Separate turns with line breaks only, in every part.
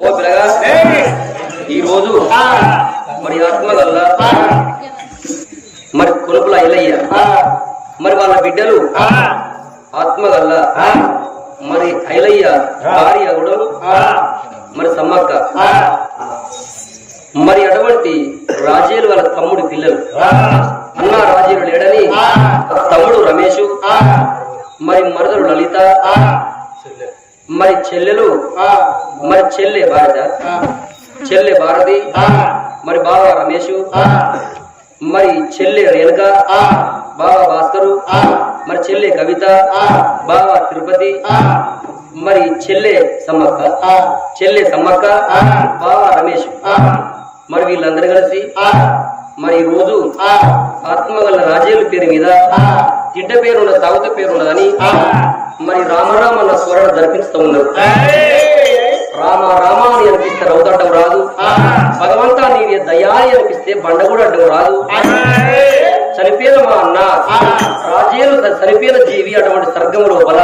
ఓ పిల్లగా ఈ రోజు మరి ఆత్మగల్ల? మరి కొలుపుల ఇలయ్య మరి వాళ్ళ బిడ్డలు? ఆత్మగల్ల? మరి ఐలయ్య భార్య కూడా? మరి సమ్మక్క? మరి అటువంటి రాజేలు వాళ్ళ తమ్ముడి పిల్లలు? అన్న రాజేలు లేడని తమ్ముడు రమేష్ మరి మరదలు లలిత మరి చెల్లెలు? మరి చెల్లె భారత? చెల్లె భారతి? మరి బావ రమేష్? మరి చెల్లె రేణుక? బావ భాస్కరు? మరి చెల్లె కవిత? బావ తిరుపతి? మరి చెల్లె సమ్మక్క? చెల్లె సమ్మక్క? బావ రమేష్? మరి వీళ్ళందరూ కలిసి? మరి రోజు ఆత్మగల రాజేలు పేరు మీద తిడ్డ పేరున్న తాగుత పేరున్నదని మరి రామరామ అన్న స్వరణ జరిపిస్తూ ఉన్నారు. రామ రామ అని అనిపిస్తే రౌతడ్డం రాదు. భగవంతా నీవే దయా అని అనిపిస్తే బండ కూడా అడ్డం రాదు. చనిపోయిన మా అన్న రాజేలు చనిపోయిన జీవి అటువంటి స్వర్గం లోపల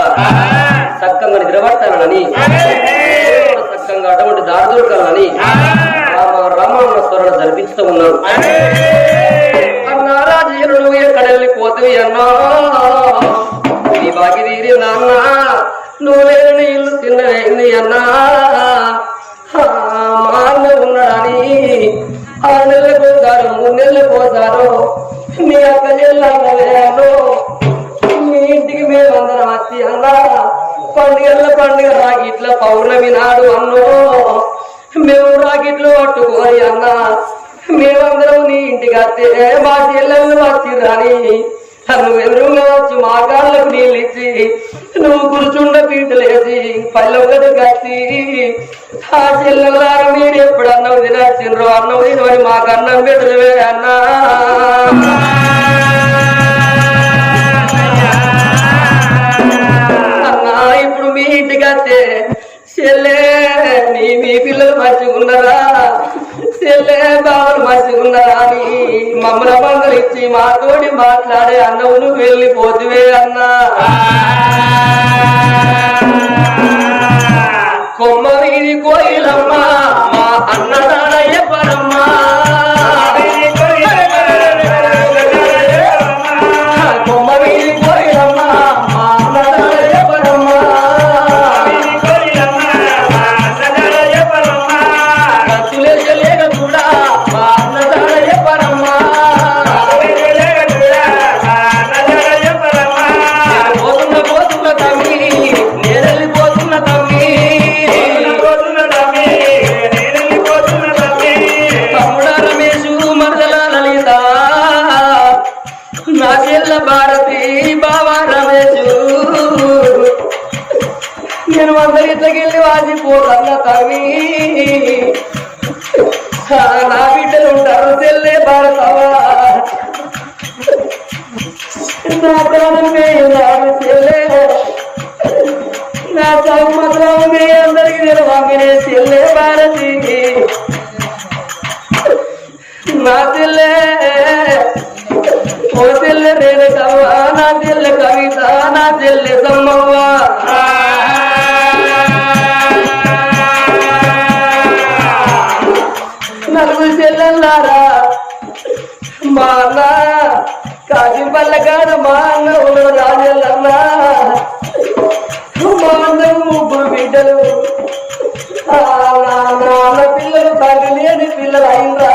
సక్కంగా నిద్రపడతానని సక్కంగా అటువంటి దారి దొరకాలని రామ రామ అన్న స్వరణ జరిపిస్తూ ఉన్నారు. అన్నా రాజేలు నువ్వు ఎక్కడ వెళ్ళిపోతావి అన్నా? బాకి తీరి నాన్న నువ్వు లేని నీళ్ళు తిన్నది అన్నా. మా అన్న ఉన్నాడని ఆరు నెలలు పోతారు మూడు నెలలు పోతారు. మీ అక్క చెల్లెను మీ ఇంటికి మేమందరం అందరం వచ్చి అన్నా పండుగల పండుగ రాగిట్ల పౌర్ణమి నాడు అన్నో. మేము రాగిట్లు పట్టుకోని అన్నా మేమందరం నీ ఇంటికి వస్తే మా చెల్లెళ్ళు వచ్చి రాని నువ్వు మాగా వచ్చి నీళ్ళిచ్చి నువ్వు కూర్చుండ పీటలేసి పల్లెఒకటి కాసి ఆ చెల్లెలారా మీరు ఎప్పుడు అన్నం తినచ్చిండ్రు అన్నం తినవని మాకు అన్నం పెట్టలే అన్నా. అన్నా ఇప్పుడు మీ ఇంటికి వస్తే చెల్లె నీ మీ పిల్లలు మంచిగున్నారా? చెల్లె మమ్మల్ని ఇచ్చి మాతోటి మాట్లాడే అన్నవు నువ్వు వెళ్ళిపోతువే అన్నా. కొమ్మ వీధి కోయిలమ్మ నా భారతి బాబా రమేషు నేను అందరితకెళ్ళి వాసిపోతన్న తమ్మి ఆ, నా బిడ్డలు ఉంటారు తెల్లే భారతవా నా ప్రాణం వేయున్నారు చెల్లే. నా సౌమత్రం అందరికి నేను వంగినే చెల్లే భారతి. నా చెల్లె. ఓ చెల్లె రేణుకవ్వ నా చెల్లె కవిత నా చెల్లె సమ్మవ్వ. నలుగురు చెల్లెల్లారా మా అన్న కాజీపల్ల కాడ మా అన్న ఉన్నాడు రాజల్లన్న మా అన్న ముగ్గురు బిడ్డలు. ఆ, నా నాన్న పిల్లలు తండ్రి లేని పిల్లలు అయిందా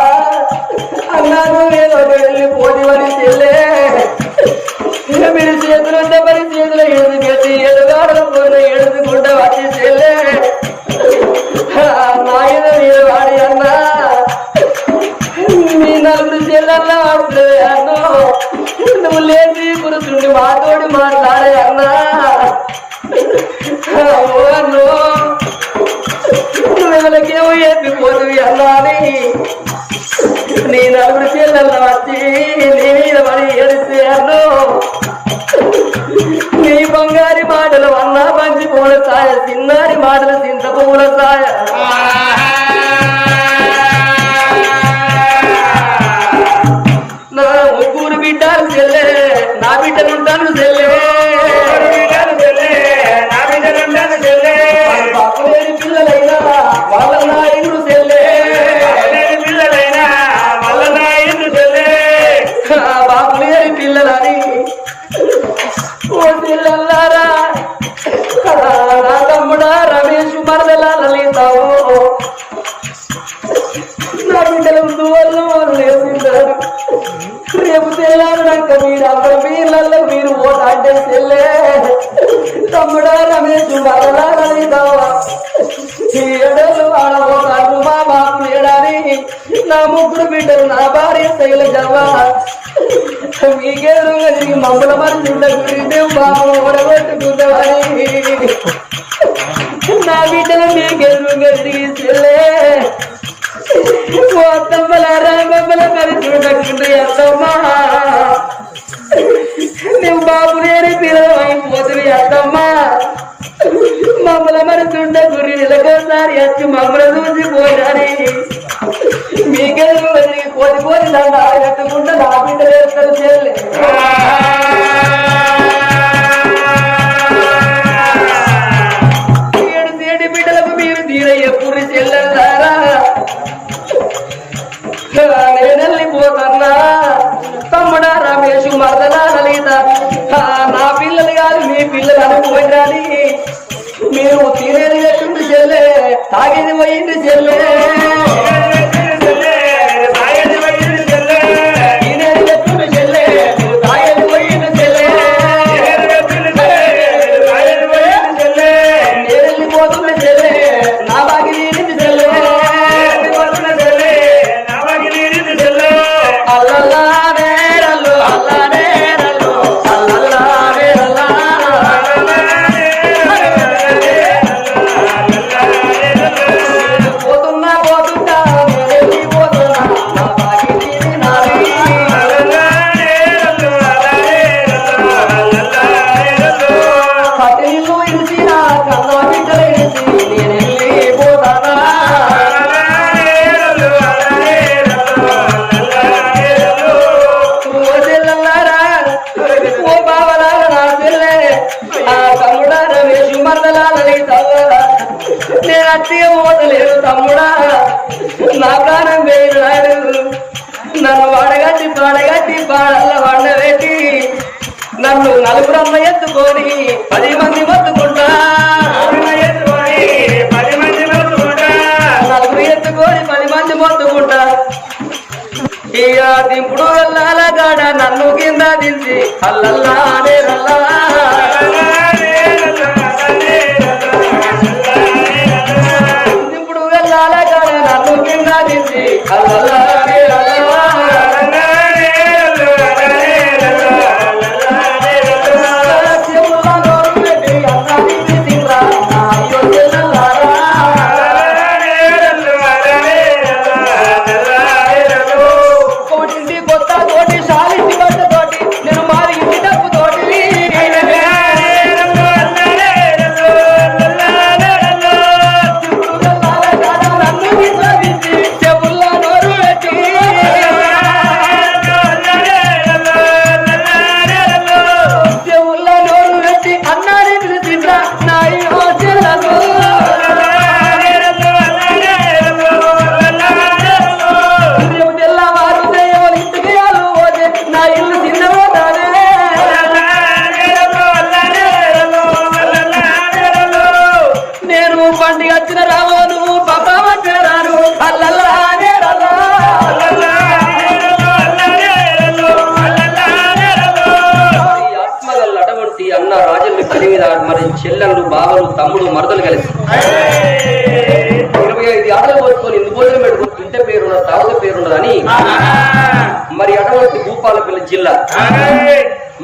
నువ్వు లేచి కూర్చుండి మాట్లాడే అన్నా? ఓ అన్నో అన్నా అని? నీ నలుగురు చెల్లెల్ల వచ్చి నీ మీద పడి ఏడిస్తే అన్నో? నీ బంగారి మాటలు అన్నా పంచి పూల సాయ చిన్నారి మాటలు చింత పూల సాయ. అంటే చెల్లే తమ్ముడా రమేష్ మరలా లలితవ్వా ఈ ఎడలు ఆడబోతాను మా బాపు లేడని నా ముగ్గురు బిడ్డలు నా భార్య శైల జవ్వ మీకేరు తిరిగి మమ్మల మనిషి ఉండకూడదు బాబు ఓడగొట్టుకుందామని నా బిడ్డలు మీకెదురు తిరిగి చెల్లే మొత్తమ్మలారా మమ్మల కలిసి ఉండకుండా ఎంతమ్మా నువ్వు మమ్మల మనసుండ గురి నెలకోసారి వచ్చి మమ్మల చూసి పోయినని మీకెదురు వదిలి పోతి పోతి నన్ను ఆడగట్టుకుంటా నా బిడ్డలు వేస్తారు చెల్లి ఏడు తేటి బిడ్డలకు మీరు తీర ఎప్పుడు చెల్లెల్లారా మీ పిల్లలు మీరు తినేది ఎట్టుంది చెల్లె తాగేది పోయింది చెల్లె. పోతలేను తమ్ముడా. నా ప్రాణం వేయనాడు నన్ను వాడగట్టి పాడగట్టి పాడల్ల వండబెట్టి నన్ను నలుగురమ్మ ఎత్తుకొని పది మంది మొత్తుకుంటా. నలుగురు ఎత్తుకొని పది మంది మొత్తుకుంటా. ఇక దింపుడు వెళ్ళాల గాడ నన్ను కింద దించి అల్లల్లానే రల్లా చెల్లెళ్ళు బావలు తమ్ముడు మరదలు కలిసి. ఇరవై ఐదు ఆటలు పోసుకొని ఇందు భోజనం పెట్టుకుని ఇంటి పేరున్నది తావత పేరున్నదని మరి అటువంటి భూపాలపల్లి జిల్లా.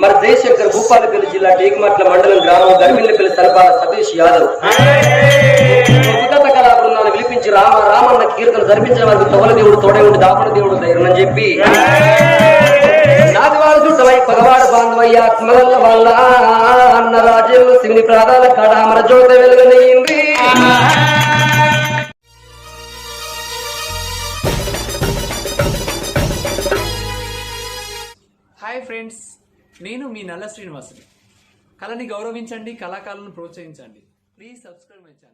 మరి జయశంకర్ భూపాలపల్లి జిల్లా టేకుమట్ల మండలం గ్రామం గర్మిల్లపల్లి తలపాల సతీష్ యాదవ్. కళా బృందాన్ని పిలిపించి రామ రామన్న కీర్తన జరిపించిన వారికి తొగల దేవుడు తోడే ఉండి దాపన దేవుడు ధైర్యం అని చెప్పి. నాదివాడు చుట్టమై పగవాడు బాంధవయ్య ఆత్మగల్ల వల్ల అన్న రాజ్యం శివుని ప్రాధాల కాడ అమర జ్యోత వెలుగనయింది
హాయ్ ఫ్రెండ్స్ నేను మీ నల్ల శ్రీనివాసుని. కళని గౌరవించండి కళాకారులను ప్రోత్సహించండి. Please subscribe my channel.